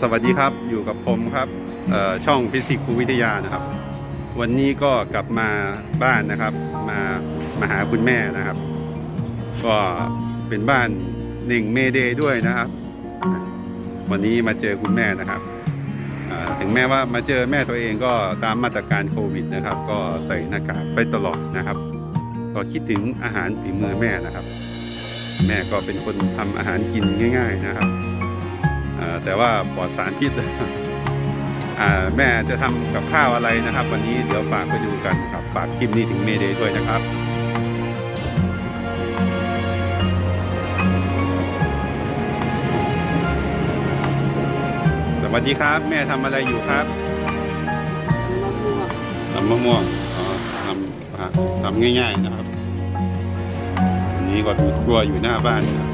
สวัสดีครับอยู่กับผมครับช่องฟิสิกส์ภูวิทยานะครับ วันนี้ก็กลับมาบ้านนะครับ มามาหาคุณแม่นะครับ ก็เป็นบ้านหนึ่งเมเดย์ด้วยนะครับ วันนี้มาเจอคุณแม่นะครับถึงแม้ว่ามาเจอแม่ตัวเองก็ตามมาตรการโควิดนะครับ ก็ใส่หน้ากากไปตลอดนะครับ ก็คิดถึงอาหารฝีมือแม่นะครับ แม่ก็เป็นคนทำอาหารกินง่าย ๆนะครับ แต่ว่าปลอดสารพิษอ่าแม่จะทำกับข้าวอะไรนะครับ วันนี้เดี๋ยวฝากไปดูกันครับฝากคลิปนี้ถึงเมเดย์ด้วยนะครับสวัสดีครับ แม่ทำอะไรอยู่ครับทำมะม่วงอ๋อทำอ่าทำง่าย ๆนะครับอันนี้ก็มีครัวอยู่หน้าบ้านนะ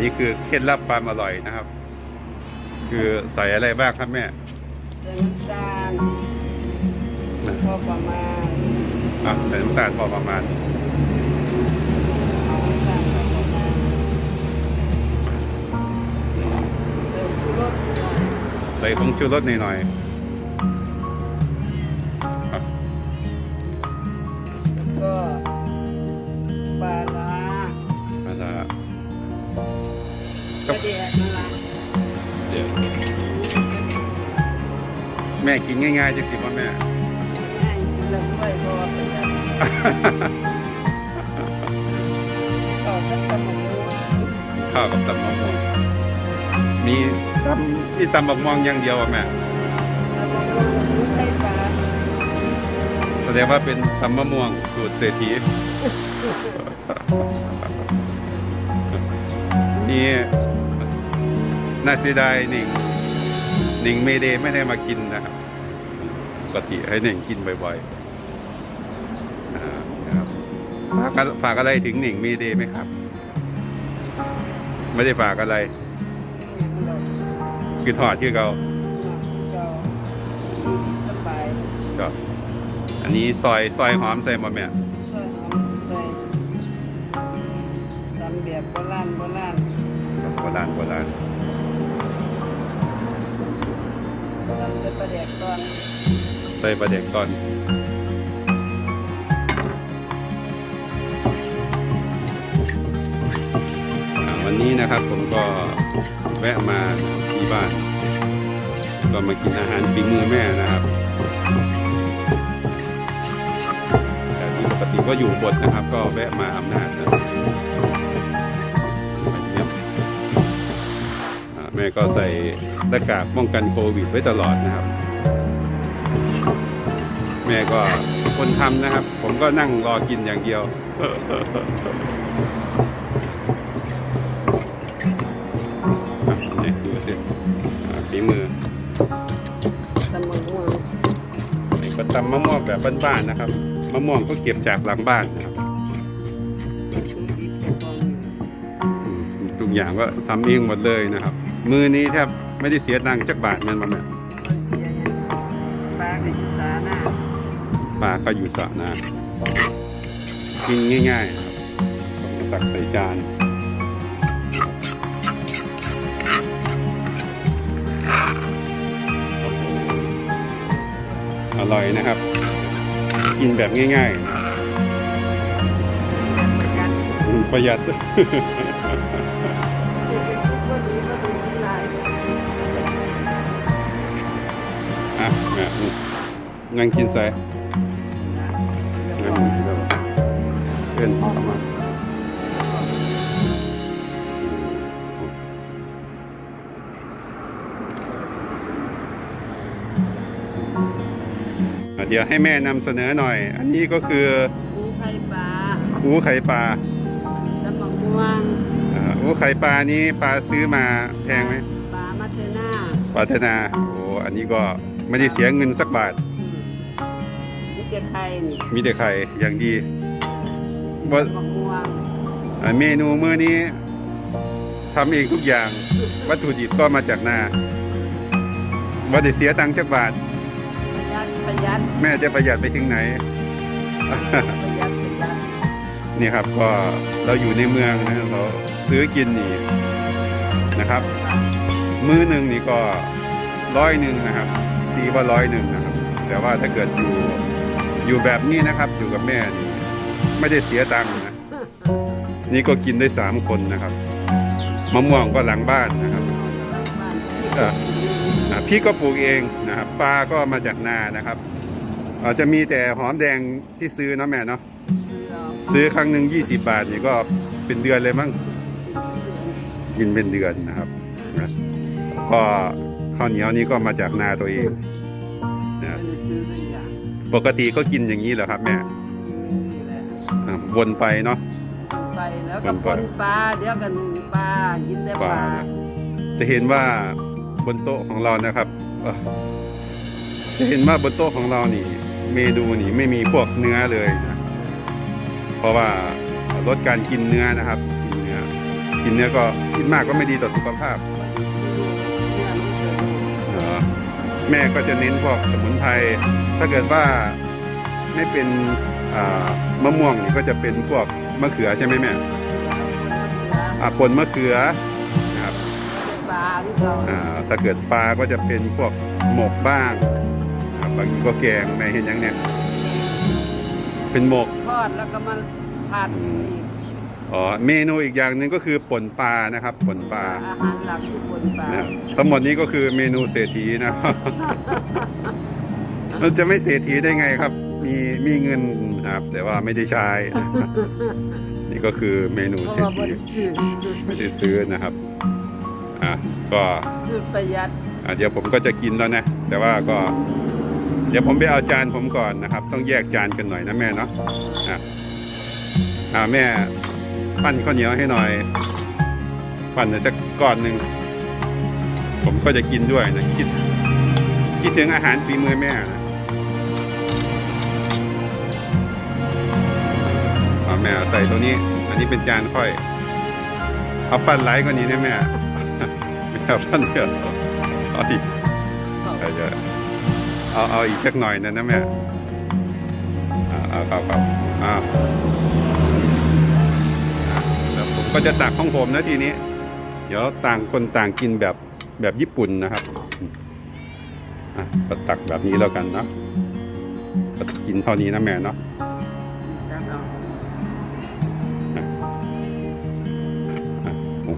นนี้คือเคล็ดลับความอร่อยนะครับ คือใส่อะไรบ้างครับแม่ใส่น้ำตาลพอประมาณอะใส่น้ำตาลพอประมาณเอาน้ำตาลพอประมาณเติมชูรสหน่อยใส่ผงชูรสหน่อย ง่ายๆจังสิว่าแม่ง่ายกินแล้วด้วยเพราะว่าเป็นแบบต่อกับตำบักม่วงข้าวกับตำมะม่วงมีตำมีตำมะม่วงอย่างเดียวอะแม่ตำบักม่วงหมูไข่ปลาแสดงว่าเป็นตำมะม่วงสูตรเศรษฐีนี่น่าเสียดายหนิงหนิงเมเดย์ไม่ได้มากินนะครับ ปกติให้หนิงกินบ่อยๆอ่านะครับฝากฝากอะไรถึงหนิงเมเดย์ไหมครับ ไม่ได้ฝากอะไรคือถอดที่เขาก็สบายก็อันนี้ซอยซอยหอมใส่มาแม่ช่วยหอมใส่ทำแบบโบราณโบราณโบราณโบราณทำจะประเดี๋ยวก่อน ใส่ปลาเด็กก่อนอวันนี้นะครับผมก็แวะมาที่บ้าน ก็มากินอาหารฝีมือแม่นะครับแต่ที่ปกติก็อยู่บทนะครับ ก็แวะมาอำนาจนะเยี่ยแม่ก็ใส่หน้ากากป้องกันโควิดไว้ตลอดนะครับ แม่ก็คนทำนะครับ ผมก็นั่งรอกินอย่างเดียวอะนี่ดูสิอ่าฝีมือตำมะม่วงนี่ก็ตำมะม่วงแบบบ้านๆนะครับ มะม่วงก็เก็บจากหลังบ้านนะครับคือดิบก่อนอืมทุกอย่างก็ทำเองหมดเลยนะครับ มือนี้แทบไม่ได้เสียตังค์จักบาทเงินมาแม่เสียอย่าง ปลาก็อยู่สระนะกินง่าย ๆ ครับตักใส่จานอร่อยนะครับ กินแบบง่ายๆ ประหยัดอะแม่นี่นั่งกินใส่ นั่งกินแล้วเพื่อนออกมาอะเดี๋ยวให้แม่นำเสนอหน่อย อันนี้ก็คือหมูไข่ปลาอูไข่ปลาตำมะม่วงอ่าอูไข่ปลานี้ปลาซื้อมาแพงไหมปลามาเทน่าปลาเทนาโอ้อันนี้ก็ไม่ได้เสียเงินสักบาท นี่จะไข่นี่มีแต่ไข่อย่างดีว่าตำมะม่วงอ่าเมนูมื้อนี้ทำเองทุกอย่าง วัตถุดิบก็มาจากนาว่าได้เสียตังค์จักบาท ประหยัดประหยัดแม่จะประหยัดไปถึงไหน ประหยัดประหยัดนี่ครับก็เราอยู่ในเมืองนะเราซื้อกินนี่นะครับ มื้อหนึ่งนี่ก็ร้อยหนึ่งนะครับตีว่าร้อยหนึ่งนะครับ แต่ว่าถ้าเกิดอยู่ อยู่แบบนี้นะครับ อยู่กับแม่นี่ไม่ได้เสียตังค์นะนี่ก็กินได้สามคนนะครับมะม่วงก็หลังบ้านนะครับพี่ก็ปลูกเองนะครับปลาก็มาจากนานะครับอาจจะมีแต่หอมแดงที่ซื้อนะแม่เนาะซื้อครั้งหนึ่ง20บาทนี่ก็เป็นเดือนเลยมั้งกินเป็นเดือนนะครับก็ข้าวเหนียวนี้ก็มาจากนาตัวเองนะ ปกติก็กินอย่างนี้เหรอครับแม่อะวนไปเนาะ ไปแล้วก็ปนปลาเดี๋ยวกันปลากินแต่ปลาจะเห็นว่าบนโต๊ะของเรานะครับเอ่อจะเห็นว่าบนโต๊ะของเรานี่ เมนูนี่ไม่มีพวกเนื้อเลยนะเพราะว่าลดการกินเนื้อนะครับ กินเนื้อกินเนื้อก็กินมากก็ไม่ดีต่อสุขภาพเอ่อแม่ก็จะเน้นพวกสมุนไพร ถ้าเกิดว่าไม่เป็นอ่ามะม่วงนี่ก็จะเป็นพวกมะเขือใช่ไหมแม่อะปนมะเขือนะครับปลาที่เราอ่าถ้าเกิดปลาก็จะเป็นพวกหมกบ้างครับบางทีก็แกงในเห็นยังเนี่ยเป็นหมกทอดแล้วก็มาผัดอีกอ๋อเมนูอีกอย่างหนึ่งก็คือป่นปลานะครับป่นปลาอาหารหลักคือปนปลานะครับทั้งหมดนี้ก็คือเมนูเศรษฐีนะครับ เราจะไม่เศรษฐีได้ไงครับ มีมีเงินนะครับแต่ว่าไม่ได้ใช้นะครับนี่ก็คือเมนูเพราะเศรษว่าบฐีริสุทธิ์ไม่ได้ซื้อนะครับอะก็สุดประหยัดอะเดี๋ยวผมก็จะกินแล้วนะ แต่ว่าก็ เดี๋ยวผมไปเอาจานผมก่อนนะครับ ต้องแยกจานกันหน่อยนะแม่เนาะอะอ่าแม่ปั้นข้าวเหนียวให้หน่อย ปั้นหน่อยสักก้อนหนึ่งผมก็จะกินด้วยนะคิดคิดถึงอาหารฝีมือแม่นะ แม่ใส่ตัวนี้ อันนี้เป็นจานค่อย เอาปั้นไลท์กว่านี้นะแม่ไม่เอาปั้นเดียวเอาอีกเอาเอาเอาอีกสักหน่อยนะนะแม่เอาเอาครับครับเอาอะแล้วผมก็จะตักของผมนะทีนี้ เดี๋ยวต่างคนต่างกินแบบแบบญี่ปุ่นนะครับอะก็ตักแบบนี้แล้วกันเนาะกินเท่านี้นะแม่เนาะ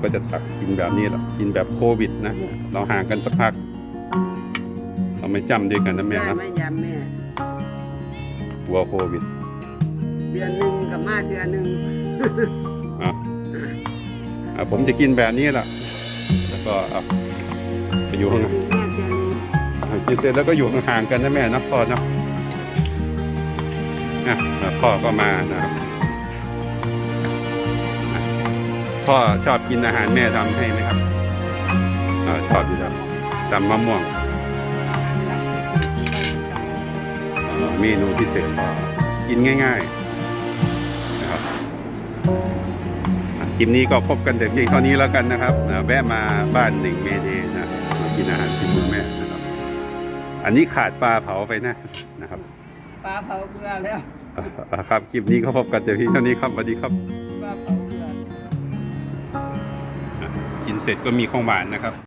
ก็จะตักกินแบบนี้แหละกินแบบโควิดนะเราห่างกันสักพัก เราไม่จำด้วยกันนะแม่ได้นะไหม่ยำแม่กลัวโควิด เดือนหนึ่งกับมาเดือนหนึ่งอะอะผมจะกินแบบนี้แหละแล้วก็อะไปอยู่เดืข้าองนหนึ่งแม่เดือนหนึ่งอะกินเสร็จแล้วก็อยู่ห่างๆกันนะแม่เนาะพ่อเนาะอะอะพ่อก็มานะครับ พ่อชอบกินอาหารแม่ทำให้ไหมครับอ่าชอบอยู่แล้วตำมะม่วงอ่าเมนูพิเศษก็กินง่ายๆนะครับคลิปนี้ก็พบกันแต่เพียงเท่านี้แล้วกันนะครับนะแวะมาบ้านหนึ่งเมเดย์นะมากินอาหารที่มือแม่นะครับ อันนี้ขาดปลาเผาไปนะนะครับปลาเผาเกลือแล้วอ่าครับคลิปนี้ก็พบกันแต่เพียงเท่านี้ครับสวัสดีครับ กินเสร็จก็มีของหวานนะครับ